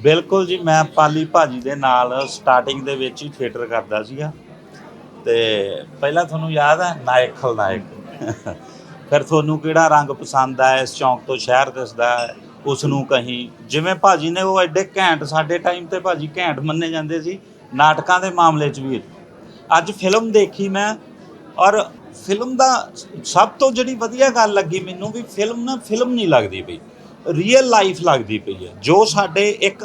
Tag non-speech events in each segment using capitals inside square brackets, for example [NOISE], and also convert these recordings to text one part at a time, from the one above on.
ਬਿਲਕੁਲ ਜੀ, ਮੈਂ ਪਾਲੀ ਭਾਜੀ ਦੇ ਨਾਲ ਸਟਾਰਟਿੰਗ ਦੇ ਵਿੱਚ ਹੀ ਥੀਏਟਰ ਕਰਦਾ ਸੀਗਾ। ਤੇ ਪਹਿਲਾਂ ਤੁਹਾਨੂੰ ਯਾਦ ਹੈ? ਨਾਇਕ। ਖਲਨਾਇਕ ਫਿਰ ਤੁਹਾਨੂੰ ਕਿਹੜਾ ਰੰਗ ਪਸੰਦ ਆ ਇਸ ਚੌਂਕ ਤੋਂ ਸ਼ਹਿਰ ਦਿਸਦਾ ਹੈ, ਉਸ ਨੂੰ ਕਹੀਂ। ਜਿਵੇਂ ਭਾਜੀ ਨੇ ਉਹ ਐਡੇ ਘੈਂਟ, ਸਾਡੇ ਟਾਈਮ ਤੇ ਭਾਜੀ ਘੈਂਟ ਮੰਨੇ ਜਾਂਦੇ ਸੀ, ਨਾਟਕਾਂ ਦੇ ਮਾਮਲੇ 'ਚ ਵੀ। ਅੱਜ ਫਿਲਮ ਦੇਖੀ ਮੈਂ, ਔਰ ਫਿਲਮ ਦਾ ਸਭ ਤੋਂ ਜਿਹੜੀ ਵਧੀਆ ਗੱਲ ਲੱਗੀ ਮੈਨੂੰ ਵੀ ਫਿਲਮ ਨਾ ਫਿਲਮ ਨਹੀਂ ਲੱਗਦੀ ਪਈ। ਰੀਅਲ ਲਾਈਫ ਲੱਗਦੀ ਪਈ ਹੈ। ਜੋ ਸਾਡੇ ਇੱਕ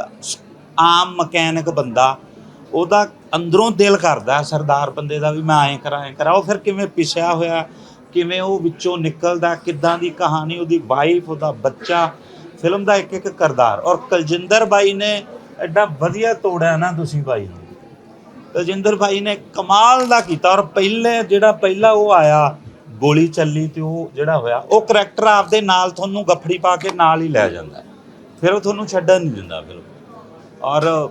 ਆਮ ਮਕੈਨਿਕ ਬੰਦਾ, ਉਹਦਾ ਅੰਦਰੋਂ ਦਿਲ ਕਰਦਾ ਸਰਦਾਰ ਬੰਦੇ ਦਾ ਵੀ ਮੈਂ ਐਂ ਕਰਾਂ ਐਂ ਕਰਾਂ। ਉਹ ਫਿਰ ਕਿਵੇਂ ਪਿਸਿਆ ਹੋਇਆ, ਕਿਵੇਂ ਉਹ ਵਿੱਚੋਂ ਨਿਕਲਦਾ, ਕਿੱਦਾਂ ਦੀ ਕਹਾਣੀ, ਉਹਦੀ ਵਾਈਫ ਉਹਦਾ ਬੱਚਾ ਫਿਲਮ ਦਾ ਇੱਕ ਇੱਕ ਕਰਦਾਰ। ਔਰ ਕਲਜਿੰਦਰ ਬਾਈ ਨੇ ਐਡਾ ਵਧੀਆ ਤੋੜਿਆ ਨਾ ਤੁਸੀਂ ਬਾਈ ਨੂੰ। ਰਜਿੰਦਰ ਭਾਈ ਨੇ ਕਮਾਲ ਦਾ ਕੀਤਾ। ਔਰ ਪਹਿਲੇ ਜਿਹੜਾ ਪਹਿਲਾ ਉਹ ਆਇਆ ਗੋਲੀ ਚੱਲੀ ਤੇ ਉਹ ਜਿਹੜਾ ਹੋਇਆ, ਉਹ ਕਰੈਕਟਰ ਆਪਦੇ ਨਾਲ ਤੁਹਾਨੂੰ ਗੱਫੜੀ ਪਾ ਕੇ ਨਾਲ ਹੀ ਲੈ ਜਾਂਦਾ ਫਿਰ ਉਹ ਤੁਹਾਨੂੰ ਛੱਡਣ ਨਹੀਂ ਦਿੰਦਾ ਫਿਰ ਔਰ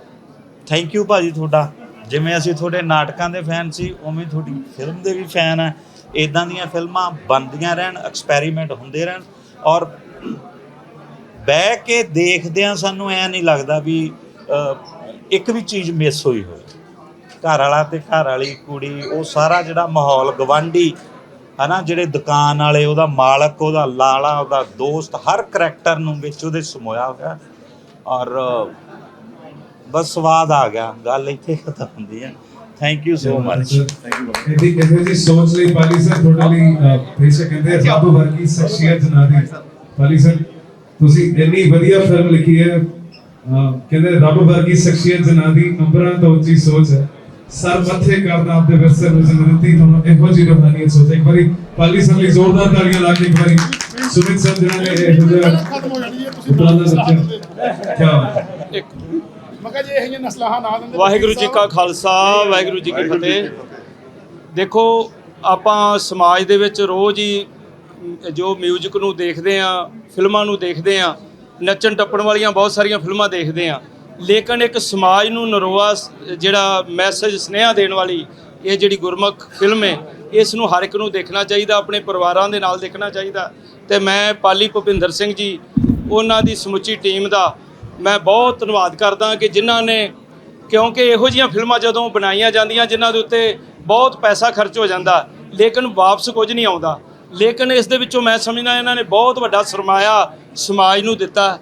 ਥੈਂਕ ਯੂ ਭਾਜੀ ਤੁਹਾਡਾ। ਜਿਵੇਂ ਅਸੀਂ ਤੁਹਾਡੇ ਨਾਟਕਾਂ ਦੇ ਫੈਨ ਸੀ, ਉਵੇਂ ਤੁਹਾਡੀ ਫਿਲਮ ਦੇ ਵੀ ਫੈਨ ਆ ਇਦਾਂ ਦੀਆਂ ਫਿਲਮਾਂ ਬਣਦੀਆਂ ਰਹਿਣ ਐਕਸਪੈਰੀਮੈਂਟ ਹੁੰਦੇ ਰਹਿਣ। ਔਰ ਬਹਿ ਕੇ ਦੇਖਦਿਆਂ ਸਾਨੂੰ ਐ ਨਹੀਂ ਲੱਗਦਾ ਵੀ ਇੱਕ ਵੀ ਚੀਜ਼ ਮਿਸ ਹੋਈ ਹੋਵੇ। ਘਰ ਵਾਲਾ ਤੇ ਘਰ ਵਾਲੀ ਕੁੜੀ, ਉਹ ਸਾਰਾ ਜਿਹੜਾ ਮਾਹੌਲ ਗਵਾਂਢੀ ਹਨਾ ਜਿਹੜੇ ਦੁਕਾਨ ਵਾਲੇ ਉਹਦਾ ਮਾਲਕ ਉਹਦਾ ਲਾਲਾ ਉਹਦਾ ਦੋਸਤ ਹਰ ਕਰੈਕਟਰ ਨੂੰ ਵਿੱਚ ਉਹਦੇ ਸਮੋਇਆ ਹੋਇਆ। ਔਰ ਬਸ ਸਵਾਦ ਆ ਗਿਆ। ਗੱਲ ਇੱਥੇ ਖਤਮ ਹੁੰਦੀ ਹੈ ਥੈਂਕ ਯੂ ਸੋ ਮਚ ਇਹਦੀ ਇਹਦੇ ਦੀ ਸੋਚ ਲਈ ਪਾਲੀ ਸਰ ਤੁਹਾਡੇ ਲਈ ਅਹ, ਬੇਸ਼ੱਕ ਕਹਿੰਦੇ ਰੱਬ ਵਰਗੀ ਸ਼ਖਸੀਅਤ ਨਾ ਦੀ। ਪਾਲੀ ਸਰ ਤੁਸੀਂ ਇੰਨੀ ਵਧੀਆ ਫਿਲਮ ਲਿਖੀ ਹੈ। ਅਹ, ਕਹਿੰਦੇ ਰੱਬ ਵਰਗੀ ਸ਼ਖਸੀਅਤ ਜਨਾ ਦੀ। ਅੰਬਰਾਂ ਤੋਂ ਉੱਚੀ ਸੋਚ ਹੈ। ਸਰ ਮੱਥੇ ਕਰਦਾ ਆਪਦੇ ਵਿਰਸੇ ਨੂੰ ਜ਼ਿੰਦਗੀ ਤੁਹਾਨੂੰ ਇਹੋ ਜਿਹੀ ਰੂਹਾਨੀਅਤ ਸੋਚ ਇੱਕ ਵਾਰੀ ਪਾਲੀ ਸਰ ਲਈ ਜ਼ੋਰਦਾਰ ਤਾੜੀਆਂ ਲਾ ਕੇ ਇੱਕ ਵਾਰੀ ਸੁਮਿਤ ਸਰ ਜਿਹਨਾਂ ਨੇ ਇਹੋ ਜਿਹਾ ਖਤਮ ਹੋ ਜਾਣੀ ਹੈ ਤੁਸੀਂ ਉਪਰਾਲਾ ਸੱਚਿਆ ਕੀ ਬਾਤ ਹੈ। ਇੱਕ ਮੈਂ ਕਿਹਾ ਜੇ ਇਹ ਨਸਲਾਹਾਂ ਨਾ ਦਿੰਦੇ ਵਾਹਿਗੁਰੂ ਜੀ ਕਾ ਖਾਲਸਾ ਵਾਹਿਗੁਰੂ ਜੀ ਕੀ ਫਤਿਹ। ਦੇਖੋ ਆਪਾਂ ਸਮਾਜ ਦੇ ਵਿੱਚ ਰੋਜ਼ ਹੀ ਜੋ 뮤직 ਨੂੰ ਦੇਖਦੇ ਆ ਫਿਲਮਾਂ ਨੂੰ ਦੇਖਦੇ ਆ ਨੱਚਣ ਟੱਪਣ ਵਾਲੀਆਂ ਬਹੁਤ ਸਾਰੀਆਂ ਫਿਲਮਾਂ ਦੇਖਦੇ ਆ ਲੇਕਿਨ ਇੱਕ ਸਮਾਜ ਨੂੰ ਨਰੋਆ ਜਿਹੜਾ ਮੈਸੇਜ ਸੁਨੇਹਾ ਦੇਣ ਵਾਲੀ ਇਹ ਜਿਹੜੀ ਗੁਰਮੁਖ ਫਿਲਮ ਹੈ, ਇਸ ਨੂੰ ਹਰ ਇੱਕ ਨੂੰ ਦੇਖਣਾ ਚਾਹੀਦਾ, ਆਪਣੇ ਪਰਿਵਾਰਾਂ ਦੇ ਨਾਲ ਦੇਖਣਾ ਚਾਹੀਦਾ। ਤੇ ਮੈਂ ਪਾਲੀ ਭੁਪਿੰਦਰ ਸਿੰਘ ਜੀ, ਉਹਨਾਂ ਦੀ ਸਮੁੱਚੀ ਟੀਮ ਦਾ ਮੈਂ ਬਹੁਤ ਧੰਨਵਾਦ ਕਰਦਾ ਕਿ ਜਿਨ੍ਹਾਂ ਨੇ, ਕਿਉਂਕਿ ਇਹੋ ਜਿਹੀਆਂ ਫਿਲਮਾਂ ਜਦੋਂ ਬਣਾਈਆਂ ਜਾਂਦੀਆਂ, ਜਿਨ੍ਹਾਂ ਦੇ ਉੱਤੇ ਬਹੁਤ ਪੈਸਾ ਖਰਚ ਹੋ ਜਾਂਦਾ, ਲੇਕਿਨ ਵਾਪਸ ਕੁਝ ਨਹੀਂ ਆਉਂਦਾ। ਲੇਕਿਨ ਇਸ ਦੇ ਵਿੱਚੋਂ ਮੈਂ ਸਮਝਦਾ, ਇਹਨਾਂ ਨੇ ਬਹੁਤ ਵੱਡਾ ਸਰਮਾਇਆ ਸਮਾਜ ਨੂੰ ਦਿੱਤਾ।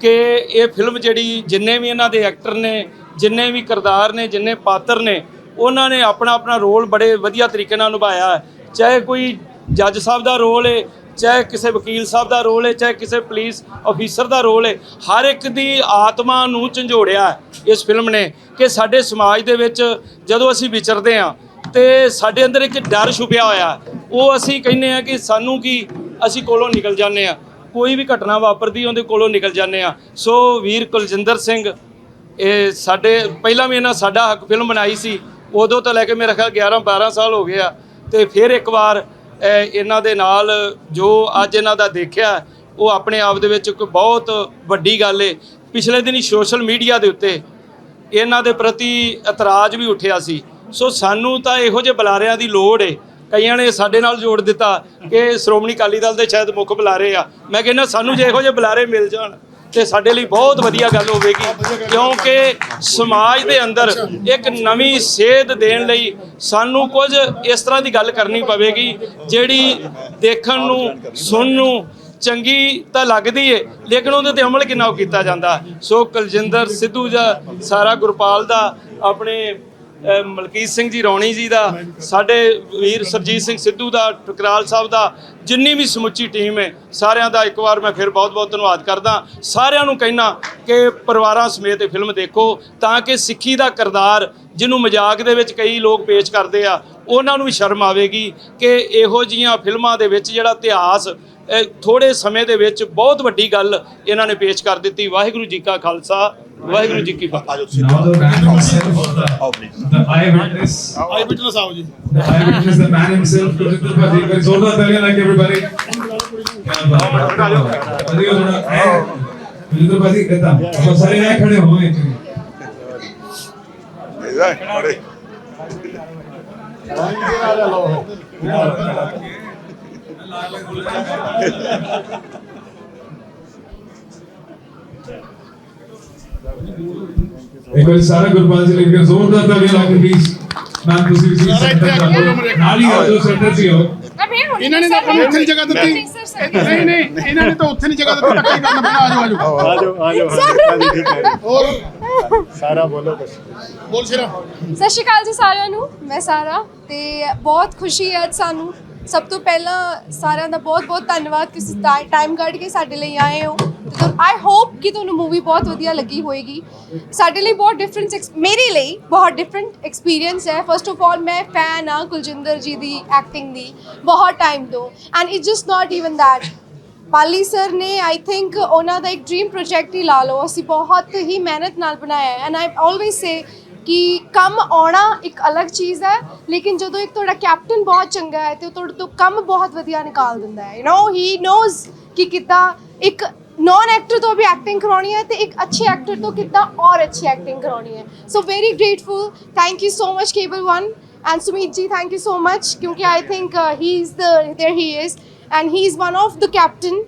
ਕਿ ਇਹ ਫਿਲਮ ਜਿਹੜੀ ਜਿੰਨੇ ਵੀ ਇਹਨਾਂ ਦੇ ਐਕਟਰ ਨੇ, ਜਿੰਨੇ ਵੀ ਕਿਰਦਾਰ ਨੇ, ਜਿੰਨੇ ਪਾਤਰ ਨੇ, ਉਹਨਾਂ ਨੇ ਆਪਣਾ ਆਪਣਾ ਰੋਲ ਬੜੇ ਵਧੀਆ ਤਰੀਕੇ ਨਾਲ ਨਿਭਾਇਆ ਚਾਹੇ ਕੋਈ ਜੱਜ ਸਾਹਿਬ ਦਾ ਰੋਲ ਹੈ ਚਾਹੇ ਕਿਸੇ ਵਕੀਲ ਸਾਹਿਬ ਦਾ ਰੋਲ ਹੈ ਚਾਹੇ ਕਿਸੇ ਪੁਲਿਸ ਅਫੀਸਰ ਦਾ ਰੋਲ ਹੈ ਹਰ ਇੱਕ ਦੀ ਆਤਮਾ ਨੂੰ ਝੰਜੋੜਿਆ ਇਸ ਫਿਲਮ ਨੇ ਕਿ ਸਾਡੇ ਸਮਾਜ ਦੇ ਵਿੱਚ ਜਦੋਂ ਅਸੀਂ ਵਿਚਰਦੇ ਹਾਂ ਤੇ ਸਾਡੇ ਅੰਦਰ ਇੱਕ ਡਰ ਛੁਪਿਆ ਹੋਇਆ ਉਹ ਅਸੀਂ ਕਹਿੰਦੇ ਆ ਕਿ ਸਾਨੂੰ ਕੀ, ਅਸੀਂ ਕੋਲੋਂ ਨਿਕਲ ਜਾਂਦੇ ਆ ਕੋਈ ਵੀ ਘਟਨਾ ਵਾਪਰਦੀ ਉਹਦੇ ਕੋਲੋਂ ਨਿਕਲ ਜਾਂਦੇ ਆ ਸੋ ਵੀਰ ਕੁਲਜਿੰਦਰ ਸਿੰਘ, ਇਹ ਸਾਡੇ ਪਹਿਲਾਂ ਵੀ ਇਹਨਾਂ ਸਾਡਾ ਹੱਕ ਫਿਲਮ ਬਣਾਈ ਸੀ, ਉਦੋਂ ਤੋਂ ਲੈ ਕੇ ਮੇਰੇ ਖਿਆਲ 11 12 ਸਾਲ ਹੋ ਗਏ ਆ। ਤੇ ਫਿਰ ਇੱਕ ਵਾਰ ਇਹਨਾਂ ਦੇ ਨਾਲ ਜੋ ਅੱਜ ਇਹਨਾਂ ਦਾ ਦੇਖਿਆ, ਉਹ ਆਪਣੇ ਆਪ ਦੇ ਵਿੱਚ ਇੱਕ ਬਹੁਤ ਵੱਡੀ ਗੱਲ ਏ। ਪਿਛਲੇ ਦਿਨੀ ਸੋਸ਼ਲ ਮੀਡੀਆ ਦੇ ਉੱਤੇ ਇਹਨਾਂ ਦੇ ਪ੍ਰਤੀ ਇਤਰਾਜ਼ ਵੀ ਉੱਠਿਆ ਸੀ। ਸੋ ਸਾਨੂੰ ਤਾਂ ਇਹੋ ਜਿਹੇ ਬੁਲਾਰਿਆਂ ਦੀ ਲੋੜ ਏ। ਕਈਆਂ ਨੇ ਸਾਡੇ ਨਾਲ ਜੋੜ ਦਿੱਤਾ ਕਿ ਸ਼੍ਰੋਮਣੀ ਅਕਾਲੀ ਦਲ ਦੇ ਸ਼ਾਇਦ ਮੁੱਖ ਬੁਲਾਰੇ ਆ। ਮੈਂ ਕਹਿੰਦਾ ਸਾਨੂੰ ਜੇ ਇਹੋ ਜਿਹੇ ਬੁਲਾਰੇ ਮਿਲ ਜਾਣ ਤੇ ਸਾਡੇ ਲਈ ਬਹੁਤ ਵਧੀਆ ਗੱਲ ਹੋਵੇਗੀ, ਕਿਉਂਕਿ ਸਮਾਜ ਦੇ ਅੰਦਰ ਇੱਕ ਨਵੀਂ ਸੇਧ ਦੇਣ ਲਈ ਸਾਨੂੰ ਕੁਝ ਇਸ ਤਰ੍ਹਾਂ ਦੀ ਗੱਲ ਕਰਨੀ ਪਵੇਗੀ, ਜਿਹੜੀ ਦੇਖਣ ਨੂੰ, ਸੁਣਨ ਨੂੰ ਚੰਗੀ ਤਾਂ ਲੱਗਦੀ ਏ, ਲੇਕਿਨ ਉਹਦੇ ਤੇ ਅਮਲ ਕਿੰਨਾ ਕੁ ਕੀਤਾ ਜਾਂਦਾ। ਸੋ ਕੁਲਜਿੰਦਰ ਸਿੱਧੂ ਦਾ ਸਾਰਾ ਗੁਰਪਾਲ ਦਾ ਆਪਣੇ ਮਲਕੀਤ ਸਿੰਘ ਜੀ ਰੌਣੀ ਜੀ ਦਾ, ਸਾਡੇ ਵੀਰ ਸਰਜੀਤ ਸਿੰਘ ਸਿੱਧੂ ਦਾ, ਟਕਰਾਲ ਸਾਹਿਬ ਦਾ, ਜਿੰਨੀ ਵੀ ਸਮੁੱਚੀ ਟੀਮ ਹੈ, ਸਾਰਿਆਂ ਦਾ ਇੱਕ ਵਾਰ ਮੈਂ ਫਿਰ ਬਹੁਤ-ਬਹੁਤ ਧੰਨਵਾਦ ਕਰਦਾ। ਸਾਰਿਆਂ ਨੂੰ ਕਹਿਣਾ ਕਿ ਪਰਿਵਾਰਾਂ ਸਮੇਤ ਇਹ ਫਿਲਮ ਦੇਖੋ, ਤਾਂ ਕਿ ਸਿੱਖੀ ਦਾ ਕਿਰਦਾਰ, ਜਿਹਨੂੰ ਮਜ਼ਾਕ ਦੇ ਵਿੱਚ ਕਈ ਲੋਕ ਪੇਸ਼ ਕਰਦੇ ਆ, ਉਹਨਾਂ ਨੂੰ ਵੀ ਸ਼ਰਮ ਆਵੇਗੀ ਕਿ ਇਹੋ ਜੀਆਂ ਫਿਲਮਾਂ ਦੇ ਵਿੱਚ ਜਿਹੜਾ ਇਤਿਹਾਸ ਥੋੜੇ ਸਮੇਂ ਦੇ ਵਿੱਚ ਬਹੁਤ ਵੱਡੀ ਗੱਲ ਇਹਨਾਂ ਨੇ ਪੇਸ਼ ਕਰ ਦਿੱਤੀ। ਵਾਹਿਗੁਰੂ ਜੀ ਕਾ ਖਾਲਸਾ ਵਾਹਿਗੁਰੂ ਜੀ ਕੀ ਫਤਿਹ। ਆਈ ਆਓ। ਜੀ। ਜ਼ੋਰਦਾਰ ਤਾਲੀਆਂ ਕੇ ਬਾਤ ਥੋੜਾ ਭਾਜੀ ਆਪਾਂ ਸਾਰੇ ਖੜੇ। ਇੱਕ ਵਾਰ ਸਾਰਾ ਗੁਰਪਾਲ ਜੀ ਲਈ ਜ਼ੋਰਦਾਰ ਤਾਲੀਆਂ ਲਾ ਕੇ ਪਲੀਜ਼ ਮੈਮ ਤੁਸੀਂ ਵੀ ਆ। ਨਾਲ ਹੀ ਆ ਜਾਓ ਸੈਂਟਰ ਹੀ ਆਓ। ਇਹਨਾਂ ਨੇ ਤਾਂ ਆਪਾਂ ਉੱਥੇ ਨਹੀਂ ਜਗ੍ਹਾ ਦਿੱਤੀ। ਨਹੀਂ ਨਹੀਂ ਇਹਨਾਂ ਨੇ ਤਾਂ ਉੱਥੇ ਨਹੀਂ ਜਗ੍ਹਾ ਦਿੱਤੀ। ਧੱਕਾ ਹੀ ਕਰਨਾ ਪੈਣਾ ਆਜੋ ਆਜੋ ਆਜੋ ਆਜੋ ਹਾਂਜੀ ਠੀਕ ਹੈ ਹੋਰ? ਸਾਰਾ ਬੋਲੋ ਕੁਛ। ਬੋਲ ਸ਼ੇਰਾ। ਸਤਿ ਸ਼੍ਰੀ ਅਕਾਲ ਜੀ ਸਾਰਿਆਂ ਨੂੰ ਮੈਂ ਸਾਰਾ। ਤੇ ਬਹੁਤ ਖੁਸ਼ੀ ਹੈ ਅੱਜ ਸਾਨੂੰ। ਸਭ ਤੋਂ ਪਹਿਲਾਂ ਸਾਰਿਆਂ ਦਾ ਬਹੁਤ-ਬਹੁਤ ਧੰਨਵਾਦ ਕਿ ਤੁਸੀਂ ਟਾਈਮ ਕੱਢ ਕੇ ਸਾਡੇ ਲਈ ਆਏ ਹੋ। ਤੇ ਆਈ ਹੋਪ ਕਿ ਤੁਹਾਨੂੰ ਮੂਵੀ ਬਹੁਤ ਵਧੀਆ ਲੱਗੀ ਹੋਏਗੀ। ਸਾਡੇ ਲਈ ਬਹੁਤ ਡਿਫਰੈਂਸ ਮੇਰੇ ਲਈ ਬਹੁਤ ਡਿਫਰੈਂਟ ਐਕਸਪੀਰੀਅੰਸ ਹੈ। ਫਸਟ ਆਫ ਆਲ ਮੈਂ ਫੈਨ ਆ ਕੁਲਜਿੰਦਰ ਜੀ ਦੀ ਐਕਟਿੰਗ ਦੀ, ਬਹੁਤ ਟਾਈਮ ਤੋਂ। And it's just not even that Pali sir ਨੇ ਆਈ ਥਿੰਕ ਉਹਨਾਂ ਦਾ ਇੱਕ ਡ੍ਰੀਮ ਪ੍ਰੋਜੈਕਟ ਹੀ ਲਾ ਲਓ। ਅਸੀਂ ਬਹੁਤ ਹੀ ਮਿਹਨਤ ਨਾਲ ਬਣਾਇਆ ਐਂਡ ਆਈ ਆਲਵੇਜ਼ ਸੇ ਕਿ ਕੰਮ ਆਉਣਾ ਇੱਕ ਅਲੱਗ ਚੀਜ਼ ਹੈ ਲੇਕਿਨ ਜਦੋਂ ਇੱਕ ਤੁਹਾਡਾ ਕੈਪਟਨ ਬਹੁਤ ਚੰਗਾ ਹੈ ਤੇ ਉਹ ਤੁਹਾਡੇ ਤੋਂ ਕੰਮ ਬਹੁਤ ਵਧੀਆ ਨਿਕਾਲ ਦਿੰਦਾ ਹੈ ਯੂ نو ਹੀ ਨੋਜ਼ ਕਿ ਕਿੱਦਾਂ ਇੱਕ ਨੌਨ ਐਕਟਰ ਤੋਂ ਵੀ ਐਕਟਿੰਗ ਕਰਾਉਣੀ ਹੈ ਤੇ ਇੱਕ ਅੱਛੇ ਐਕਟਰ ਤੋਂ ਕਿੱਦਾਂ ਔਰ ਅੱਛੀ ਐਕਟਿੰਗ ਕਰਾਉਣੀ ਹੈ so very grateful thank you so much cable one and Sumeet ji thank you so much ਕਿਉਂਕਿ I think he is the there he is and he is one of the captain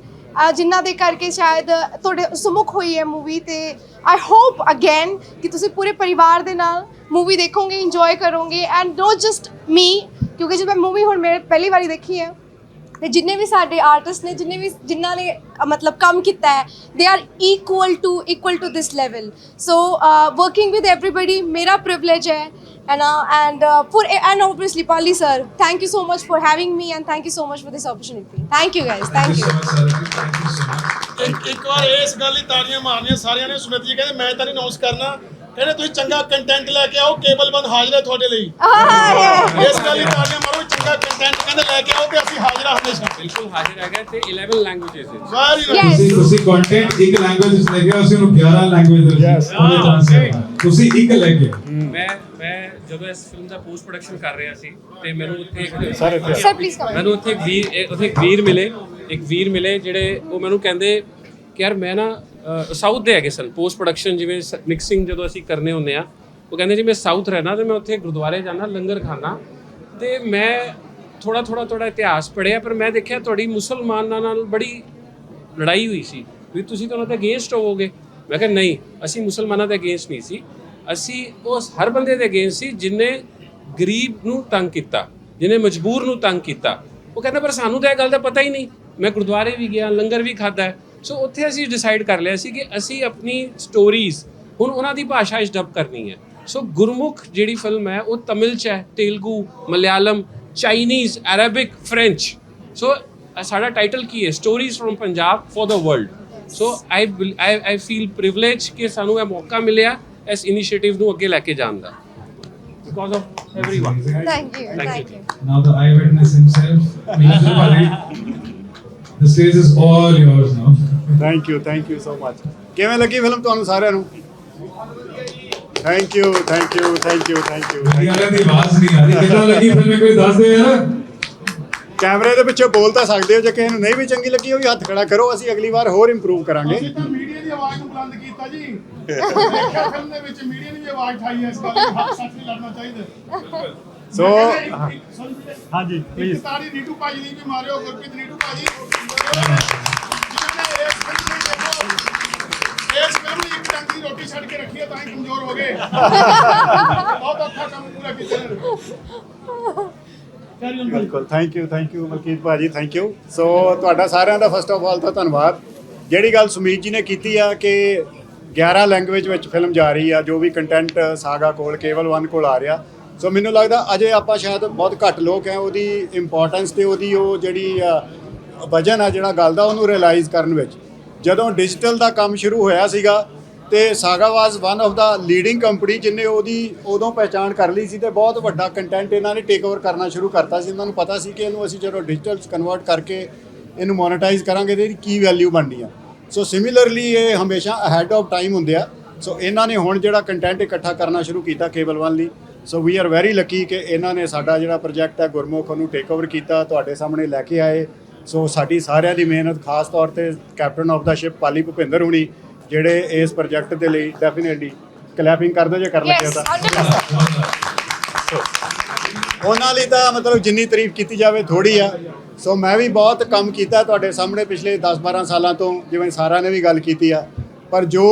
ਜਿਨ੍ਹਾਂ ਦੇ ਕਰਕੇ ਸ਼ਾਇਦ ਤੁਹਾਡੇ ਸੁਮੁਖ ਹੋਈ ਹੈ movie ਤੇ I hope again ਕਿ ਤੁਸੀਂ ਪੂਰੇ ਪਰਿਵਾਰ ਦੇ ਨਾਲ ਮੂਵੀ ਦੇਖੋਗੇ ਇੰਜੋਏ ਕਰੋਗੇ ਐਂਡ ਡੋਟ ਜਸਟ ਮੀ ਕਿਉਂਕਿ ਜਦ ਮੈਂ ਮੂਵੀ ਹੁਣ ਮੇਰੇ ਪਹਿਲੀ ਵਾਰੀ ਦੇਖੀ ਹੈ, ਤੇ ਜਿੰਨੇ ਵੀ ਸਾਡੇ ਆਰਟਿਸਟ ਨੇ, ਜਿੰਨੇ ਵੀ ਜਿਨ੍ਹਾਂ ਨੇ ਮਤਲਬ ਕੰਮ ਕੀਤਾ ਹੈ they are equal to equal to this level so working with everybody ਮੇਰਾ ਪ੍ਰਿਵਿਲੇਜ ਹੈ and uh, and uh, for and obviously Pali sir thank you so much for having me and thank you so much for this opportunity thank you guys thank you thank you so much ਇੱਕ ਇੱਕ ਵਾਰ ਇਸ ਗੱਲ ਲਈ ਤਾੜੀਆਂ ਮਾਰਨੀਆਂ ਸਾਰਿਆਂ ਨੇ ਸੁਮਿਤ ਜੀ ਕਹਿੰਦੇ ਮੈਂ ਤਾਂ ਨਹੀਂ ਅਨਾਉਂਸ ਕਰਨਾ ਕਹਿੰਦੇ ਤੁਸੀਂ ਚੰਗਾ ਕੰਟੈਂਟ ਲੈ ਕੇ ਆਓ ਕੇਬਲ ਬੰਦ ਹਾਜ਼ਰ ਹੈ ਤੁਹਾਡੇ ਲਈ। ah, yeah. ਇਸ ਗੱਲ ਲਈ ਤਾੜੀਆਂ ਮਾਰੋ ਚੰਗਾ ਕੰਟੈਂਟ ਕਹਿੰਦੇ ਲੈ ਕੇ ਆਓ ਤੇ ਅਸੀਂ ਹਾਜ਼ਰ ਹਾਂ ਹਮੇਸ਼ਾ। ਬਿਲਕੁਲ ਹਾਜ਼ਰ ਹੈਗਾ ਤੇ 11 ਲੈਂਗੁਏਜਸ ਵਿੱਚ। Very Yes. ਤੁਸੀਂ ਤੁਸੀਂ ਕੰਟੈਂਟ ਇੱਕ ਲੈਂਗੁਏਜ ਵਿੱਚ ਲੈ ਕੇ ਆਓ ਅਸੀਂ ਉਹਨੂੰ 11 ਲੈਂਗੁਏਜ ਦੇ ਵਿੱਚ ਉਹਦੇ ਟ੍ਰਾਂਸਲੇਟ ਤੁਸੀਂ ਇੱਕ ਲੈ ਕੇ ਆਓ। ਮੈਂ ਮੈਂ ਜਦੋਂ ਇਸ ਫਿਲਮ ਦਾ ਪੋਸਟ ਪ੍ਰੋਡਕਸ਼ਨ ਕਰ ਰਿਹਾ ਸੀ ਤੇ ਮੈਨੂੰ ਉੱਥੇ ਇੱਕ ਸਾਰੇ please come ਮੈਨੂੰ ਉੱਥੇ ਇੱਕ ਵੀਰ ਇੱਕ- ਉੱਥੇ ਇੱਕ ਵੀਰ ਮਿਲੇ ਇੱਕ ਵੀਰ ਮਿਲੇ ਜਿਹੜੇ ਉਹ ਮੈਨੂੰ ਕਹਿੰਦੇ ਕਿ ਯਾਰ ਮੈਂ ਨਾ ਸਾਊਥ ਦੇ ਹੈਗੇ ਸਨ। ਪੋਸਟ ਪ੍ਰੋਡਕਸ਼ਨ ਜਿਵੇਂ ਮਿਕਸਿੰਗ ਜਦੋਂ ਅਸੀਂ ਕਰਨੇ ਹੁੰਦੇ ਆ, ਉਹ ਕਹਿੰਦੇ ਜੀ, ਮੈਂ ਸਾਊਥ ਰਹਿਣਾ ਤੇ ਮੈਂ ਉੱਥੇ ਗੁਰਦੁਆਰੇ ਜਾਣਾ, ਲੰਗਰ ਖਾਣਾ। ਤੇ ਮੈਂ ਥੋੜਾ ਥੋੜਾ ਥੋੜਾ ਇਤਿਹਾਸ ਪੜ੍ਹਿਆ, ਪਰ ਮੈਂ ਦੇਖਿਆ ਤੁਹਾਡੀ ਮੁਸਲਮਾਨਾਂ ਨਾਲ ਬੜੀ ਲੜਾਈ ਹੋਈ ਸੀ। ਵੀ ਤੁਸੀਂ ਤਾਂ ਉਹਨਾਂ ਦੇ ਅਗੇਂਸਟ ਹੋਵੋਗੇ। ਮੈਂ ਕਿਹਾ, ਨਹੀਂ, ਅਸੀਂ ਮੁਸਲਮਾਨਾਂ ਦੇ ਅਗੇਂਸਟ ਨਹੀਂ ਸੀ। ਅਸੀਂ ਉਸ ਹਰ ਬੰਦੇ ਦੇ ਅਗੇਂਸਟ ਸੀ ਜਿਨੇ ਗਰੀਬ ਨੂੰ ਤੰਗ ਕੀਤਾ, ਜਿਨੇ ਮਜਬੂਰ ਨੂੰ ਤੰਗ ਕੀਤਾ। ਉਹ ਕਹਿੰਦਾ, ਪਰ ਸਾਨੂੰ ਤਾਂ ਇਹ ਗੱਲ ਦਾ ਪਤਾ ਹੀ ਨਹੀਂ। ਮੈਂ ਗੁਰਦੁਆਰੇ ਵੀ ਗਿਆ, ਲੰਗਰ ਵੀ ਖਾਦਾ ਸੋ ਉੱਥੇ ਅਸੀਂ ਡਿਸਾਈਡ ਕਰ ਲਿਆ ਸੀ ਕਿ ਅਸੀਂ ਆਪਣੀ ਸਟੋਰੀਜ਼ ਹੁਣ ਉਹਨਾਂ ਦੀ ਭਾਸ਼ਾ 'ਚ ਡਬ ਕਰਨੀ ਹੈ। ਸੋ ਗੁਰਮੁਖ ਜਿਹੜੀ ਫਿਲਮ ਹੈ ਉਹ ਤਮਿਲ 'ਚ ਹੈ Telugu Malayalam Chinese Arabic French so ਸਾਡਾ ਟਾਈਟਲ ਕੀ ਹੈ? Stories from Punjab for the world so I I feel privilege ਕਿ ਸਾਨੂੰ ਇਹ ਮੌਕਾ ਮਿਲਿਆ ਇਸ ਇਨੀਸ਼ੀਏਟਿਵ ਨੂੰ ਅੱਗੇ ਲੈ ਕੇ ਜਾਣ ਦਾ। Because of everyone thank you thank you now the I witness himself means The stage is all yours now. Thank you thank you so much ਕਿਵੇਂ ਲੱਗੀ ਫਿਲਮ ਤੁਹਾਨੂੰ ਸਾਰਿਆਂ ਨੂੰ? Thank you thank you thank you thank you ਵਾਲਿਆਂ ਦੀ ਆਵਾਜ਼ ਨਹੀਂ ਆ ਰਹੀ। ਕਿੱਦਾਂ ਲੱਗੀ ਫਿਲਮ ਕੋਈ ਦੱਸ ਦੇ ਯਾਰ। ਕੈਮਰੇ ਦੇ ਪਿੱਛੇ ਬੋਲ ਤਾਂ ਸਕਦੇ ਹੋ ਜੇ ਕਿਸੇ ਨੂੰ ਨਹੀਂ ਵੀ ਚੰਗੀ ਲੱਗੀ ਉਹ ਵੀ ਹੱਥ ਖੜਾ ਕਰੋ ਅਸੀਂ ਅਗਲੀ ਵਾਰ ਹੋਰ ਇੰਪਰੂਵ ਕਰਾਂਗੇ। ਅਸੀਂ ਤਾਂ ਮੀਡੀਆ ਦੀ ਆਵਾਜ਼ ਨੂੰ ਬੁਲੰਦ ਕੀਤਾ ਜੀ। ਦੇਖਿਆ ਫਿਲਮ ਦੇ ਵਿੱਚ ਮੀਡੀਆ ਨੇ ਵੀ ਆਵਾਜ਼ ਉਠਾਈ ਹੈ ਇਸ ਗੱਲ ਦੀ ਹੱਕ ਸੱਚ ਨਹੀਂ ਲੜਨਾ ਚਾਹੀਦਾ। ਸੋ ਹਾਂਜੀ ਪਲੀਜ਼ ਤਾੜੀ ਨੀਟੂ ਭਾਜੀ ਦੀ ਵੀ ਮਾਰਿਓ ਗੁਰਪ੍ਰੀਤ ਨੀਟੂ ਭਾਜੀ ਜਿਨ੍ਹਾਂ ਨੇ ਇਸ ਫਿਲਮ ਲਈ ਦੇਖੋ ਇਸ ਫਿਲਮ ਲਈ ਇੱਕ ਟੰਗ ਦੀ ਰੋਟੀ ਛੱਡ ਕੇ ਰੱਖੀ ਹੈ ਤਾਂ ਹੀ ਕਮਜ਼ੋਰ ਹੋ ਗਏ। ਬਹੁਤ ਔਖਾ ਕੰਮ ਪੂਰਾ ਕੀਤਾ ਇਹਨਾਂ ਨੇ। ਕੈਰੀ ਔਨ ਬਿਲਕੁਲ thank you thank you Malkeet paaji thank you ਸੋ ਤੁਹਾਡਾ ਸਾਰਿਆਂ ਦਾ ਫਸਟ ਆਫ ਆਲ ਤਾਂ ਧੰਨਵਾਦ। ਜਿਹੜੀ ਗੱਲ ਸੁਮੀਤ ਜੀ ਨੇ ਕੀਤੀ ਆ ਕਿ 11 ਲੈਂਗੁਏਜ ਵਿੱਚ ਫਿਲਮ ਜਾ ਰਹੀ ਆ ਜੋ ਵੀ ਕੰਟੈਂਟ ਸਾਗਾ ਕੋਲ ਕੇਵਲ ਵਨ ਕੋਲ ਆ ਰਿਹਾ ਸੋ ਮੈਨੂੰ ਲੱਗਦਾ ਅਜੇ ਆਪਾਂ ਸ਼ਾਇਦ ਬਹੁਤ ਘੱਟ ਲੋਕ ਹੈ, ਉਹਦੀ ਇੰਪੋਰਟੈਂਸ ਤੇ ਉਹਦੀ ਉਹ ਜਿਹੜੀ ਵਜਨ ਆ ਜਿਹੜਾ ਗੱਲ ਦਾ ਉਹਨੂੰ ਰਿਅਲਾਈਜ਼ ਕਰਨ ਵਿੱਚ। ਜਦੋਂ ਡਿਜੀਟਲ ਦਾ ਕੰਮ ਸ਼ੁਰੂ ਹੋਇਆ ਸੀਗਾ ਤੇ Saga was one of the leading company ਜਿਨੇ ਉਹਦੀ ਉਦੋਂ ਪਹਿਚਾਣ ਕਰ ਲਈ ਸੀ ਤੇ ਬਹੁਤ ਵੱਡਾ ਕੰਟੈਂਟ ਇਹਨਾਂ ਨੇ ਟੇਕ ਓਵਰ ਕਰਨਾ ਸ਼ੁਰੂ ਕਰਤਾ ਸੀ। ਇਹਨਾਂ ਨੂੰ ਪਤਾ ਸੀ ਕਿ ਇਹਨੂੰ ਅਸੀਂ ਜਦੋਂ ਡਿਜੀਟਲ ਚ ਕਨਵਰਟ ਕਰਕੇ ਇਹਨੂੰ ਮੋਨੇਟਾਈਜ਼ ਕਰਾਂਗੇ ਤੇ ਇਹਦੀ ਕੀ ਵੈਲਿਊ ਬਣਨੀ ਆ। ਸੋ ਸਿਮਿਲਰਲੀ ਇਹ ਹਮੇਸ਼ਾ ਅਹੈਡ ਆਫ ਟਾਈਮ ਹੁੰਦੇ ਆ। ਸੋ ਇਹਨਾਂ ਨੇ ਹੁਣ ਜਿਹੜਾ ਕੰਟੈਂਟ ਇਕੱਠਾ ਕਰਨਾ ਸ਼ੁਰੂ ਕੀਤਾ ਕੇਬਲ ਵਨ ਲਈ। So we are very lucky ਕਿ ਇਹਨਾਂ ਨੇ ਸਾਡਾ ਜਿਹੜਾ ਪ੍ਰੋਜੈਕਟ ਹੈ ਗੁਰਮੁਖ ਉਹਨੂੰ ਟੇਕ ਓਵਰ ਕੀਤਾ ਤੁਹਾਡੇ ਸਾਹਮਣੇ ਲੈ ਕੇ ਆਏ। ਸੋ ਸਾਡੀ ਸਾਰਿਆਂ ਦੀ ਮਿਹਨਤ ਖਾਸ ਤੌਰ ਤੇ captain of the ship Pali Bhupinder ਹੁਣੀ ਜਿਹੜੇ ਇਸ ਪ੍ਰੋਜੈਕਟ ਦੇ ਲਈ ਡੈਫੀਨਿਟਲੀ ਕਲੈਪਿੰਗ ਕਰ ਦਿਓ ਜੇ ਕਰ ਲੱਗੇ ਤਾਂ 100% ਉਹਨਾਂ ਲਈ ਤਾਂ ਮਤਲਬ ਜਿੰਨੀ ਤਾਰੀਫ ਕੀਤੀ ਜਾਵੇ ਥੋੜੀ ਆ। ਸੋ ਮੈਂ ਵੀ ਬਹੁਤ ਕੰਮ ਕੀਤਾ ਤੁਹਾਡੇ ਸਾਹਮਣੇ ਪਿਛਲੇ 10-12 ਸਾਲਾਂ ਤੋਂ ਜਿਵੇਂ ਸਾਰਾ ਨੇ ਵੀ ਗੱਲ ਕੀਤੀ ਆ। ਪਰ ਜੋ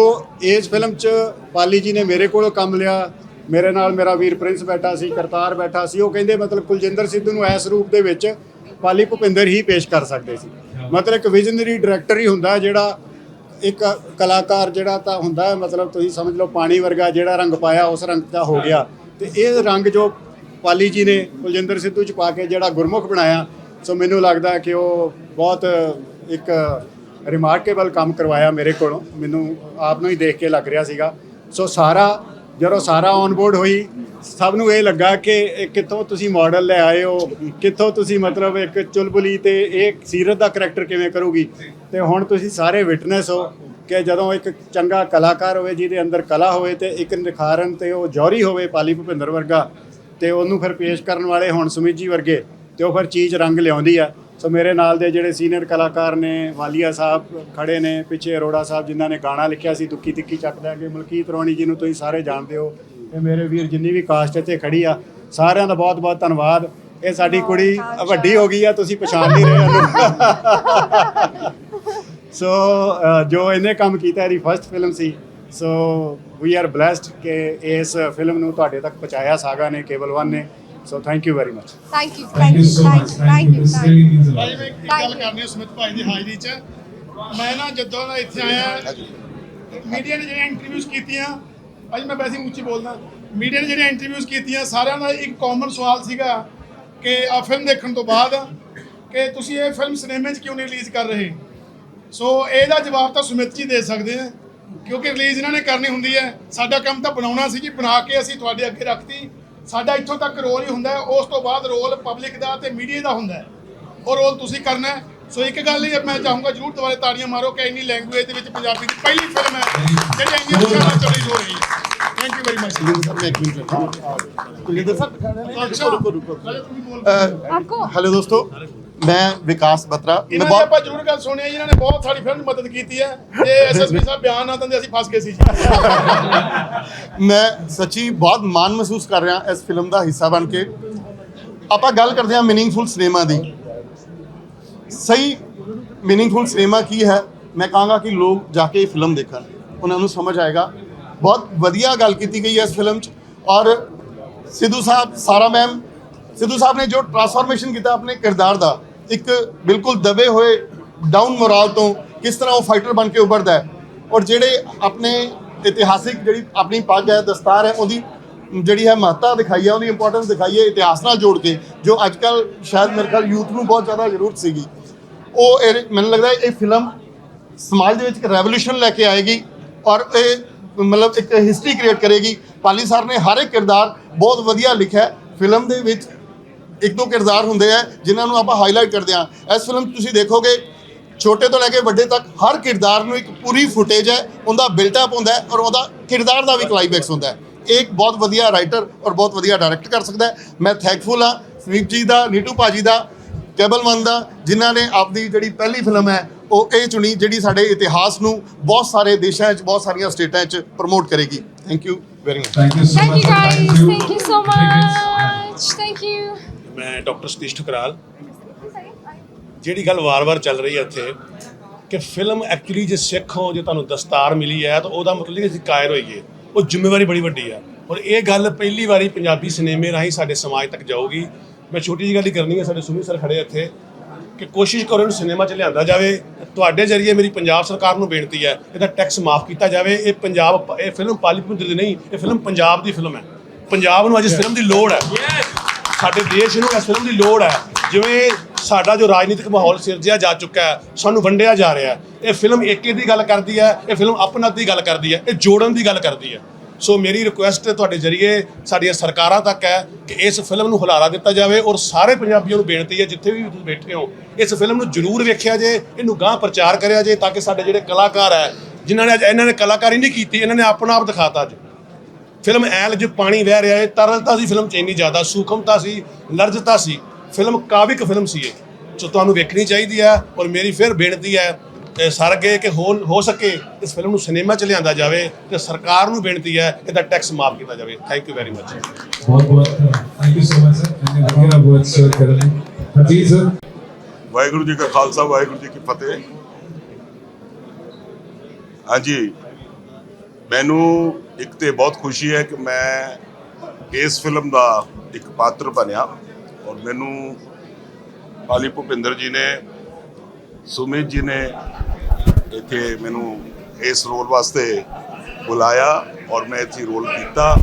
ਇਸ ਫਿਲਮ 'ਚ ਪਾਲੀ ਜੀ ਨੇ ਮੇਰੇ ਕੋਲੋਂ ਕੰਮ ਲਿਆ ਮੇਰੇ ਨਾਲ ਮੇਰਾ ਵੀਰ ਪ੍ਰਿੰਸ ਬੈਠਾ ਸੀ, ਕਰਤਾਰ ਬੈਠਾ ਸੀ, ਉਹ ਕਹਿੰਦੇ ਮਤਲਬ ਕੁਲਜਿੰਦਰ ਸਿੱਧੂ ਨੂੰ ਇਸ ਰੂਪ ਦੇ ਵਿੱਚ ਪਾਲੀ ਭੁਪਿੰਦਰ ਹੀ ਪੇਸ਼ ਕਰ ਸਕਦੇ ਸੀ। ਮਤਲਬ ਇੱਕ ਵਿਜ਼ਨਰੀ ਡਾਇਰੈਕਟਰ ਹੀ ਹੁੰਦਾ ਜਿਹੜਾ ਇੱਕ ਕਲਾਕਾਰ ਜਿਹੜਾ ਤਾਂ ਹੁੰਦਾ, ਮਤਲਬ ਤੁਸੀਂ ਸਮਝ ਲਓ ਪਾਣੀ ਵਰਗਾ ਜਿਹੜਾ ਰੰਗ ਪਾਇਆ, ਉਸ ਰੰਗ ਦਾ ਹੋ ਗਿਆ। ਤੇ ਇਹ ਰੰਗ ਜੋ ਪਾਲੀ ਜੀ ਨੇ ਕੁਲਜਿੰਦਰ ਸਿੱਧੂ ਚ ਪਾ ਕੇ ਜਿਹੜਾ ਗੁਰਮੁਖ ਬਣਾਇਆ, ਸੋ ਮੈਨੂੰ ਲੱਗਦਾ ਕਿ ਉਹ ਬਹੁਤ ਇੱਕ ਰਿਮਾਰਕੇਬਲ ਕੰਮ ਕਰਵਾਇਆ ਮੇਰੇ ਕੋਲੋਂ। ਮੈਨੂੰ ਆਪ ਨੂੰ ਹੀ ਦੇਖ ਕੇ ਲੱਗ ਰਿਹਾ ਸੀਗਾ। ਸੋ ਸਾਰਾ ਜਦੋਂ ਸਾਰਾ ਔਨ ਬੋਰਡ ਹੋਈ, ਸਭ ਨੂੰ ਇਹ ਲੱਗਾ ਕਿ ਇਹ ਕਿੱਥੋਂ ਤੁਸੀਂ ਮਾਡਲ ਲੈ ਆਏ ਹੋ, ਕਿੱਥੋਂ ਤੁਸੀਂ ਮਤਲਬ ਇੱਕ ਚੁਲਬੁਲੀ ਤੇ ਇਹ ਸੀਰਤ ਦਾ ਕਰੈਕਟਰ ਕਿਵੇਂ ਕਰੂਗੀ? ਤੇ ਹੁਣ ਤੁਸੀਂ ਸਾਰੇ ਵਿਟਨੈਸ ਹੋ ਕਿ ਜਦੋਂ ਇੱਕ ਚੰਗਾ ਕਲਾਕਾਰ ਹੋਵੇ, ਜਿਹਦੇ ਅੰਦਰ ਕਲਾ ਹੋਵੇ ਤੇ ਇੱਕ ਨਿਖਾਰਨ ਤੇ ਉਹ ਜੌਹਰੀ ਹੋਵੇ ਪਾਲੀ ਭੁਪਿੰਦਰ ਵਰਗਾ, ਤੇ ਉਹਨੂੰ ਫਿਰ ਪੇਸ਼ ਕਰਨ ਵਾਲੇ ਹੁਣ ਸੁਮਿਤ ਜੀ ਵਰਗੇ, ਤੇ ਉਹ ਫਿਰ ਚੀਜ਼ ਰੰਗ ਲਿਆਉਂਦੀ ਆ। ਸੋ ਮੇਰੇ ਨਾਲ ਦੇ ਜਿਹੜੇ ਸੀਨੀਅਰ ਕਲਾਕਾਰ ਨੇ ਵਾਲੀਆ ਸਾਹਿਬ ਖੜੇ ਨੇ ਪਿੱਛੇ ਅਰੋੜਾ ਸਾਹਿਬ ਜਿਨ੍ਹਾਂ ਨੇ ਗਾਣਾ ਲਿਖਿਆ ਸੀ ਦੁੱਕੀ ਤਿੱਕੀ ਚੱਕ ਦਾਂਗੇ ਮਲਕੀਤ ਰੋਣੀ ਜੀ ਨੂੰ ਤੁਸੀਂ ਸਾਰੇ ਜਾਣਦੇ ਹੋ ਤੇ ਮੇਰੇ ਵੀਰ ਜਿੰਨੀ ਵੀ ਕਾਸਟ ਇੱਥੇ ਖੜੀ ਆ ਸਾਰਿਆਂ ਦਾ ਬਹੁਤ ਬਹੁਤ ਧੰਨਵਾਦ। ਇਹ ਸਾਡੀ ਕੁੜੀ ਵੱਡੀ ਹੋ ਗਈ ਆ ਤੁਸੀਂ ਪਛਾਣ ਨਹੀਂ ਰਹੇ ਉਹਨੂੰ। [LAUGHS] ਸੋ ਜੋ ਇਹਨੇ ਕੰਮ ਕੀਤਾ ਇਹਦੀ ਫਰਸਟ ਫਿਲਮ ਸੀ। ਸੋ ਵੀ ਆਰ ਬlesed ਕਿ ਇਸ ਫਿਲਮ ਨੂੰ ਤੁਹਾਡੇ ਤੱਕ ਪਹੁੰਚਾਇਆ ਸਾਗਾ ਨੇ ਕੇਬਲ 1 ਨੇ। So thank you very much thank you Thank you so much. Thank you. This really means a ਭਾਈ. ਮੈਂ ਇੱਕ ਗੱਲ ਕਰਨੀ ਹੈ ਸੁਮਿਤ ਭਾਈ ਦੀ ਹਾਜ਼ਰੀ 'ਚ। ਮੈਂ ਨਾ ਜਦੋਂ ਦਾ ਇੱਥੇ ਆਇਆ ਮੀਡੀਆ ਨੇ ਜਿਹੜੀਆਂ ਇੰਟਰਵਿਊਜ਼ ਕੀਤੀਆਂ ਅੱਜ ਮੈਂ ਵੈਸੇ ਉੱਚੀ ਬੋਲਦਾ ਮੀਡੀਆ ਨੇ ਜਿਹੜੀਆਂ ਇੰਟਰਵਿਊਜ਼ ਕੀਤੀਆਂ ਸਾਰਿਆਂ ਦਾ ਇੱਕ ਕਾਮਨ ਸਵਾਲ ਸੀਗਾ ਕਿ ਆ ਫਿਲਮ ਦੇਖਣ ਤੋਂ ਬਾਅਦ ਕਿ ਤੁਸੀਂ ਇਹ ਫਿਲਮ ਸਿਨੇਮੇ 'ਚ ਕਿਉਂ ਨਹੀਂ ਰਿਲੀਜ਼ ਕਰ ਰਹੇ? ਸੋ ਇਹਦਾ ਜਵਾਬ ਤਾਂ ਸੁਮਿਤ ਜੀ ਦੇ ਸਕਦੇ ਆ ਕਿਉਂਕਿ ਰਿਲੀਜ਼ ਇਹਨਾਂ ਨੇ ਕਰਨੀ ਹੁੰਦੀ ਹੈ। ਸਾਡਾ ਕੰਮ ਤਾਂ ਬਣਾਉਣਾ ਸੀ ਜੀ ਬਣਾ ਕੇ ਅਸੀਂ ਤੁਹਾਡੇ ਅੱਗੇ ਰੱਖਤੀ। ਸਾਡਾ ਇੱਥੋਂ ਤੱਕ ਰੋਲ ਹੀ ਹੁੰਦਾ ਉਸ ਤੋਂ ਬਾਅਦ ਰੋਲ ਪਬਲਿਕ ਦਾ ਤੇ ਮੀਡੀਆ ਦਾ ਹੁੰਦਾ ਉਹ ਰੋਲ ਤੁਸੀਂ ਕਰਨਾ ਸੋ ਇੱਕ ਗੱਲ ਹੀ ਮੈਂ ਚਾਹੂੰਗਾ ਜਰੂਰ ਦੁਬਾਰੇ ਤਾੜੀਆਂ ਮਾਰੋ ਕਿ ਇੰਨੀ ਲੈਂਗੁਏਜ ਦੇ ਵਿੱਚ ਪੰਜਾਬੀ ਦੀ ਪਹਿਲੀ ਫਿਲਮ ਹੈ ਜਿਹੜੀ ਇੰਨੀ ਉਚਾਰਾ ਚੱਲੀ ਹੋ ਰਹੀ ਹੈ। Thank you very much leader ਸਾਹਿਬ ਮੈਂ ਇੱਕ ਮਿੰਟ ਰੁਕੋ ਰੁਕੋ ਰੁਕੋ ਹੈਲੋ ਦੋਸਤੋ। हेलो दोस्तों मैं विकास बत्रा मैं ਇਹਨਾਂ ਦੀ बहुत ਆਪਾਂ ਜਰੂਰ ਗੱਲ ਸੁਣੀ ਹੈ ਇਹਨਾਂ ਨੇ ਬਹੁਤ ਸਾਡੀ ਫਿਲਮ ਦੀ ਮਦਦ ਕੀਤੀ ਹੈ ਤੇ ਐਸਐਸਪੀ ਸਾਹਿਬ ਬਿਆਨ ਨਾ ਦਿੰਦੇ ਅਸੀਂ ਫਸ ਗਏ ਸੀ ਜੀ ਮੈਂ ਸੱਚੀ ਬਹੁਤ ਮਾਣ ਮਹਿਸੂਸ ਕਰ ਰਿਹਾ ਇਸ ਫਿਲਮ ਦਾ ਹਿੱਸਾ ਬਣ ਕੇ ਆਪਾਂ ਗੱਲ ਕਰਦੇ ਹਾਂ ਮੀਨਿੰਗਫੁਲ ਸਿਨੇਮਾ ਦੀ ਸਹੀ ਮੀਨਿੰਗਫੁਲ ਸਿਨੇਮਾ ਕੀ ਹੈ ਮੈਂ ਕਹਾਂਗਾ ਕਿ ਲੋਕ ਜਾ ਕੇ ਇਹ ਫਿਲਮ ਦੇਖਣ ਉਹਨਾਂ ਨੂੰ ਸਮਝ ਆਏਗਾ ਬਹੁਤ ਵਧੀਆ ਗੱਲ ਕੀਤੀ ਗਈ ਹੈ ਇਸ ਫਿਲਮ 'ਚ ਔਰ ਸਿੱਧੂ ਸਾਹਿਬ ਸਾਰਾ ਮੈਮ ਸਿੱਧੂ ਸਾਹਿਬ ਨੇ ਜੋ ਟਰਾਂਸਫਾਰਮੇਸ਼ਨ ਕੀਤਾ ਆਪਣੇ ਕਿਰਦਾਰ ਦਾ ਇੱਕ ਬਿਲਕੁਲ ਦਬੇ ਹੋਏ ਡਾਊਨ ਮੋਰਲ ਤੋਂ ਕਿਸ ਤਰ੍ਹਾਂ ਉਹ ਫਾਈਟਰ ਬਣ ਕੇ ਉੱਭਰਦਾ ਹੈ। ਔਰ ਜਿਹੜੇ ਆਪਣੇ ਇਤਿਹਾਸਿਕ ਜਿਹੜੀ ਆਪਣੀ ਪੱਗ ਹੈ, ਦਸਤਾਰ ਹੈ, ਉਹਦੀ ਜਿਹੜੀ ਹੈ ਮਹੱਤਤਾ ਦਿਖਾਈ ਹੈ, ਉਹਦੀ ਇੰਪੋਰਟੈਂਸ ਦਿਖਾਈ ਹੈ ਇਤਿਹਾਸ ਨਾਲ ਜੋੜ ਕੇ, ਜੋ ਅੱਜ ਕੱਲ ਸ਼ਾਇਦ ਮੇਰੇ ਖਿਆਲ ਯੂਥ ਨੂੰ ਬਹੁਤ ਜ਼ਿਆਦਾ ਜ਼ਰੂਰਤ ਸੀਗੀ। ਉਹ ਇਹ- ਮੈਨੂੰ ਲੱਗਦਾ ਇਹ ਫਿਲਮ ਸਮਾਜ ਦੇ ਵਿੱਚ ਇੱਕ ਰੈਵੋਲੂਸ਼ਨ ਲੈ ਕੇ ਆਏਗੀ ਔਰ ਇਹ ਮਤਲਬ ਇੱਕ ਹਿਸਟਰੀ ਕ੍ਰੀਏਟ ਕਰੇਗੀ। ਪਾਲੀ ਸਰ ਨੇ ਹਰ ਇੱਕ ਕਿਰਦਾਰ ਬਹੁਤ ਵਧੀਆ ਲਿਖਿਆ ਫਿਲਮ ਦੇ ਵਿੱਚ ਇੱਕ ਦੋ ਕਿਰਦਾਰ ਹੁੰਦੇ ਆ ਜਿਨ੍ਹਾਂ ਨੂੰ ਆਪਾਂ ਹਾਈਲਾਈਟ ਕਰਦੇ ਆ ਇਸ ਫਿਲਮ ਤੁਸੀਂ ਦੇਖੋਗੇ ਛੋਟੇ ਤੋਂ ਲੈ ਕੇ ਵੱਡੇ ਤੱਕ ਹਰ ਕਿਰਦਾਰ ਨੂੰ ਇੱਕ ਪੂਰੀ ਫੁਟੇਜ ਹੈ ਉਹਦਾ ਬਿਲਟ ਅਪ ਹੁੰਦਾ ਹੈ ਔਰ ਉਹਦਾ ਕਿਰਦਾਰ ਦਾ ਵੀ ਕਲਾਈਮੈਕਸ ਹੁੰਦਾ ਹੈ। ਇਹ ਇੱਕ ਬਹੁਤ ਵਧੀਆ ਰਾਈਟਰ ਔਰ ਬਹੁਤ ਵਧੀਆ ਡਾਇਰੈਕਟ ਕਰ ਸਕਦਾ ਹੈ। ਮੈਂ ਥੈਂਕਫੁਲ ਹਾਂ ਸਵੀਪ ਜੀ ਦਾ ਨੀਟੂ ਭਾਜੀ ਦਾ ਕੇਬਲ ਵਨ ਦਾ ਜਿਨ੍ਹਾਂ ਨੇ ਆਪਦੀ ਜਿਹੜੀ ਪਹਿਲੀ ਫਿਲਮ ਹੈ ਉਹ ਇਹ ਚੁਣੀ ਜਿਹੜੀ ਸਾਡੇ ਇਤਿਹਾਸ ਨੂੰ ਬਹੁਤ ਸਾਰੇ ਦੇਸ਼ਾਂ 'ਚ ਬਹੁਤ ਸਾਰੀਆਂ ਸਟੇਟਾਂ 'ਚ ਪ੍ਰਮੋਟ ਕਰੇਗੀ। Thank you very much thank. You guys Thank you. Thank you so much thank you ਮੈਂ ਡਾਕਟਰ ਸਤੀਸ਼ ਠਕਰਾਲ। ਜਿਹੜੀ ਗੱਲ ਵਾਰ-ਵਾਰ ਚੱਲ ਰਹੀ ਹੈ ਇੱਥੇ, ਕਿ ਫਿਲਮ ਐਕਚੁਅਲੀ ਜੇ ਸਿੱਖ ਹੋ ਜੇ ਤੁਹਾਨੂੰ ਦਸਤਾਰ ਮਿਲੀ ਹੈ, ਤਾਂ ਉਹਦਾ ਮਤਲਬ ਨਹੀਂ ਕਿ ਅਸੀਂ ਕਾਇਰ ਹੋਈਏ ਉਹ ਜ਼ਿੰਮੇਵਾਰੀ ਬੜੀ ਵੱਡੀ ਹੈ। ਔਰ ਇਹ ਗੱਲ ਪਹਿਲੀ ਵਾਰੀ ਪੰਜਾਬੀ ਸਿਨੇਮੇ ਰਾਹੀਂ ਸਾਡੇ ਸਮਾਜ ਤੱਕ ਜਾਊਗੀ। ਮੈਂ ਛੋਟੀ ਜਿਹੀ ਗੱਲ ਹੀ ਕਰਨੀ ਹੈ, ਸਾਡੇ ਸੁਮੀ ਸਰ ਖੜੇ ਇੱਥੇ, ਕਿ ਕੋਸ਼ਿਸ਼ ਕਰੋ ਇਹਨੂੰ ਸਿਨੇਮਾ 'ਚ ਲਿਆਂਦਾ ਜਾਵੇ। ਤੁਹਾਡੇ ਜ਼ਰੀਏ ਮੇਰੀ ਪੰਜਾਬ ਸਰਕਾਰ ਨੂੰ ਬੇਨਤੀ ਹੈ, ਇਹਦਾ ਟੈਕਸ ਮਾਫ ਕੀਤਾ ਜਾਵੇ। ਇਹ ਪੰਜਾਬ, ਇਹ ਫਿਲਮ ਪਾਲੀਪੁਰ ਦੀ ਨਹੀਂ, ਇਹ ਫਿਲਮ ਪੰਜਾਬ ਦੀ ਫਿਲਮ ਹੈ। ਪੰਜਾਬ ਨੂੰ ਅੱਜ ਇਸ ਫਿਲਮ ਦੀ ਲੋੜ ਹੈ। ਸਾਡੇ ਦੇਸ਼ ਨੂੰ ਇਸ ਫਿਲਮ ਦੀ ਲੋੜ ਹੈ। ਜਿਵੇਂ ਸਾਡਾ ਜੋ ਰਾਜਨੀਤਿਕ ਮਾਹੌਲ ਸਿਰਜਿਆ ਜਾ ਚੁੱਕਾ ਹੈ, ਸਾਨੂੰ ਵੰਡਿਆ ਜਾ ਰਿਹਾ ਹੈ। ਇਹ ਫਿਲਮ ਏਕੇ ਦੀ ਗੱਲ ਕਰਦੀ ਹੈ, ਇਹ ਫਿਲਮ ਆਪਣਤ ਦੀ ਗੱਲ ਕਰਦੀ ਹੈ, ਇਹ ਜੋੜਨ ਦੀ ਗੱਲ ਕਰਦੀ ਹੈ। ਸੋ ਮੇਰੀ ਰਿਕੁਐਸਟ ਤੁਹਾਡੇ ਜਰੀਏ, ਸਾਡੀਆਂ ਸਰਕਾਰਾਂ ਤੱਕ ਹੈ ਕਿ ਇਸ ਫਿਲਮ ਨੂੰ ਹੁਲਾਰਾ ਦਿੱਤਾ ਜਾਵੇ ਔਰ ਸਾਰੇ ਪੰਜਾਬੀਆਂ ਨੂੰ ਬੇਨਤੀ ਹੈ, ਜਿੱਥੇ ਵੀ ਤੁਸੀਂ ਬੈਠੇ ਹੋ, ਇਸ ਫਿਲਮ ਨੂੰ ਜ਼ਰੂਰ ਵੇਖਿਆ ਜੇ ਇਹਨੂੰ ਗਾਂਹ ਪ੍ਰਚਾਰ ਕਰਿਆ ਜੇ ਤਾਂ ਕਿ ਸਾਡੇ ਜਿਹੜੇ ਕਲਾਕਾਰ ਹੈ, ਜਿਨ੍ਹਾਂ ਨੇ ਅੱਜ ਇਹਨਾਂ ਨੇ ਕਲਾਕਾਰੀ ਨਹੀਂ ਕੀਤੀ, ਇਹਨਾਂ ਨੇ ਆਪਣਾ ਆਪ ਦਿਖਾਤਾ ਅੱਜ। ਫਿਲਮ ਐਲ ਜੋ ਪਾਣੀ ਵਹਿ ਰਿਹਾ ਹੈ ਤਰਲਤਾ ਸੀ ਫਿਲਮ ਚ ਇੰਨੀ ਜ਼ਿਆਦਾ ਸੂਖਮਤਾ ਸੀ ਲਰਜਤਾ ਸੀ। ਫਿਲਮ ਕਾਵਿਕ ਫਿਲਮ ਸੀ ਇਹ ਸੋ ਤੁਹਾਨੂੰ ਵੇਖਣੀ ਚਾਹੀਦੀ ਹੈ ਔਰ ਮੇਰੀ ਫਿਰ ਬੇਨਤੀ ਹੈ ਸਰ ਅੱਗੇ ਕਿ ਹੋ ਹੋ ਸਕੇ ਇਸ ਫਿਲਮ ਨੂੰ ਸਿਨੇਮਾ ਚ ਲਿਆਂਦਾ ਜਾਵੇ ਤੇ ਸਰਕਾਰ ਨੂੰ ਬੇਨਤੀ ਹੈ ਇਹਦਾ ਟੈਕਸ ਮਾਫ ਕੀਤਾ ਜਾਵੇ। ਥੈਂਕ ਯੂ ਵੈਰੀ ਮਚ ਬਹੁਤ ਬਹੁਤ thank you so much sir ਇੰਨੇ ਵਧੀਆ ਬਹੁਤ ਸਰ ਕਰਨ ਹਰਜੀਤ ਸਰ। ਵਾਹਿਗੁਰੂ ਜੀ ਕਾ ਖਾਲਸਾ ਵਾਹਿਗੁਰੂ ਜੀ ਕੀ ਫਤਿਹ। ਹਾਂਜੀ। ਮੈਨੂੰ ਇੱਕ ਤੇ ਬਹੁਤ ਖੁਸ਼ੀ ਹੈ ਕਿ ਮੈਂ ਇਸ ਫਿਲਮ ਦਾ ਇੱਕ ਪਾਤਰ ਬਣਿਆ ਔਰ ਮੈਨੂੰ ਪਾਲੀ ਭੁਪਿੰਦਰ ਜੀ ਨੇ, ਸੁਮਿਤ ਜੀ ਨੇ ਇੱਥੇ ਮੈਨੂੰ ਇਸ ਰੋਲ ਵਾਸਤੇ ਬੁਲਾਇਆ ਔਰ ਮੈਂ ਇੱਥੇ ਰੋਲ ਕੀਤਾ।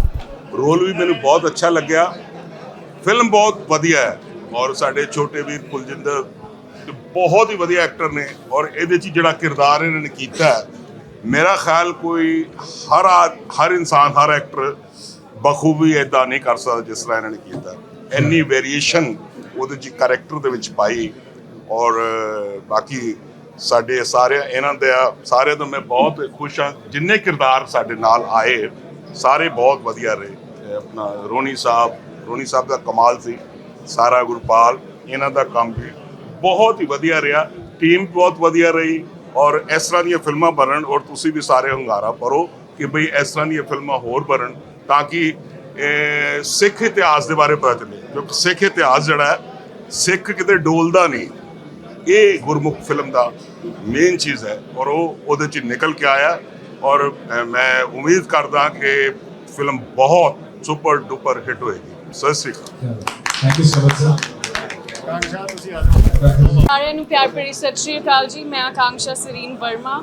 ਰੋਲ ਵੀ ਮੈਨੂੰ ਬਹੁਤ ਅੱਛਾ ਲੱਗਿਆ। ਫਿਲਮ ਬਹੁਤ ਵਧੀਆ ਹੈ ਔਰ ਸਾਡੇ ਛੋਟੇ ਵੀਰ ਕੁਲਜਿੰਦਰ ਤੇ ਬਹੁਤ ਹੀ ਵਧੀਆ ਐਕਟਰ ਨੇ ਔਰ ਇਹਦੇ 'ਚ ਜਿਹੜਾ ਕਿਰਦਾਰ ਇਹਨਾਂ ਨੇ ਕੀਤਾ ਹੈ ਮੇਰਾ ਖਿਆਲ ਕੋਈ ਹਰ ਆ- ਹਰ ਇਨਸਾਨ, ਹਰ ਐਕਟਰ ਬਖੂਬੀ ਇਦਾਂ ਨਹੀਂ ਕਰ ਸਕਦਾ ਜਿਸ ਤਰ੍ਹਾਂ ਇਹਨਾਂ ਨੇ ਕੀਤਾ। ਇੰਨੀ ਵੇਰੀਏਸ਼ਨ ਉਹਦੇ 'ਚ ਕੈਰੈਕਟਰ ਦੇ ਵਿੱਚ ਪਾਈ ਔਰ ਬਾਕੀ ਸਾਡੇ ਸਾਰੇ ਇਹਨਾਂ ਦੇ ਸਾਰਿਆਂ ਤੋਂ ਮੈਂ ਬਹੁਤ ਖੁਸ਼ ਹਾਂ। ਜਿੰਨੇ ਕਿਰਦਾਰ ਸਾਡੇ ਨਾਲ ਆਏ, ਸਾਰੇ ਬਹੁਤ ਵਧੀਆ ਰਹੇ। ਆਪਣਾ ਰੋਣੀ ਸਾਹਿਬ ਰੋਣੀ ਸਾਹਿਬ ਦਾ ਕਮਾਲ ਸੀ, ਸਾਰਾ ਗੁਰਪਾਲ, ਇਹਨਾਂ ਦਾ ਕੰਮ ਵੀ ਬਹੁਤ ਹੀ ਵਧੀਆ ਰਿਹਾ। ਟੀਮ ਬਹੁਤ ਵਧੀਆ ਰਹੀ। ਔਰ ਇਸ ਤਰ੍ਹਾਂ ਦੀਆਂ ਫਿਲਮਾਂ ਬਣਨ ਔਰ ਤੁਸੀਂ ਵੀ ਸਾਰੇ ਹੰਗਾਰਾ ਭਰੋ ਕਿ ਭਈ ਇਸ ਤਰ੍ਹਾਂ ਦੀਆਂ ਫਿਲਮਾਂ ਹੋਰ ਬਣਨ ਤਾਂ ਕਿ ਸਿੱਖ ਇਤਿਹਾਸ ਦੇ ਬਾਰੇ ਪਤਾ ਚੱਲੇ। ਕਿਉਂਕਿ ਸਿੱਖ ਇਤਿਹਾਸ ਜਿਹੜਾ ਹੈ, ਸਿੱਖ ਕਿਤੇ ਡੋਲਦਾ ਨਹੀਂ। ਇਹ ਗੁਰਮੁਖ ਫਿਲਮ ਦਾ ਮੇਨ ਚੀਜ਼ ਹੈ ਔਰ ਉਹ ਉਹਦੇ ਚ ਨਿਕਲ ਕੇ ਆਇਆ। ਔਰ ਮੈਂ ਉਮੀਦ ਕਰਦਾ ਕਿ ਫਿਲਮ ਬਹੁਤ ਸੁਪਰ ਡੁਪਰ ਹਿੱਟ ਹੋਏਗੀ। ਸਤਿ ਸ਼੍ਰੀ ਅਕਾਲ। Thank you so much sir ਤੁਸੀਂ ਆ ਜਾਓ ਸਾਰਿਆਂ ਨੂੰ ਪਿਆਰ ਭਰੀ ਸਤਿ ਸ਼੍ਰੀ ਅਕਾਲ ਜੀ ਮੈਂ Akanksha Sareen Verma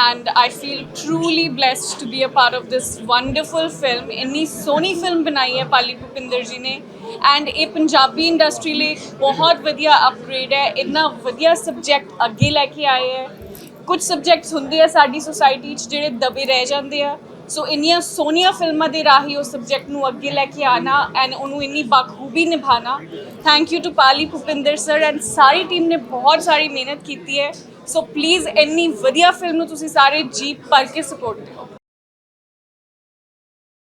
and I feel truly blessed to be a part of this wonderful film ਇੰਨੀ ਸੋਹਣੀ ਫਿਲਮ ਬਣਾਈ ਹੈ ਪਾਲੀ ਭੁਪਿੰਦਰ ਜੀ ਨੇ ਐਂਡ ਇਹ ਪੰਜਾਬੀ ਇੰਡਸਟਰੀ ਲਈ ਬਹੁਤ ਵਧੀਆ ਅਪਗ੍ਰੇਡ ਹੈ ਇੰਨਾ ਵਧੀਆ ਸਬਜੈਕਟ ਅੱਗੇ ਲੈ ਕੇ ਆਏ ਹੈ ਕੁਝ ਸਬਜੈਕਟਸ ਹੁੰਦੇ ਆ ਸਾਡੀ ਸੋਸਾਇਟੀ 'ਚ ਜਿਹੜੇ ਦਬੇ ਰਹਿ ਜਾਂਦੇ ਆ ਸੋ ਇੰਨੀਆਂ ਸੋਹਣੀਆਂ ਫਿਲਮਾਂ ਦੇ ਰਾਹੀਂ ਉਸ ਸਬਜੈਕਟ ਨੂੰ ਅੱਗੇ ਲੈ ਕੇ ਆਣਾ ਐਂਡ ਉਹਨੂੰ ਇੰਨੀ ਬਾਖੂਬੀ ਨਿਭਾਣਾ thank you to Pali Bhupinder sir and sorry team ਨੇ ਬਹੁਤ ਸਾਰੀ ਮਿਹਨਤ ਕੀਤੀ ਹੈ। ਸੋ ਪਲੀਜ਼ ਇੰਨੀ ਵਧੀਆ ਫਿਲਮ ਨੂੰ ਤੁਸੀਂ ਸਾਰੇ ਜੀਪ ਭਰ ਕੇ ਸਪੋਰਟ ਦਿਓ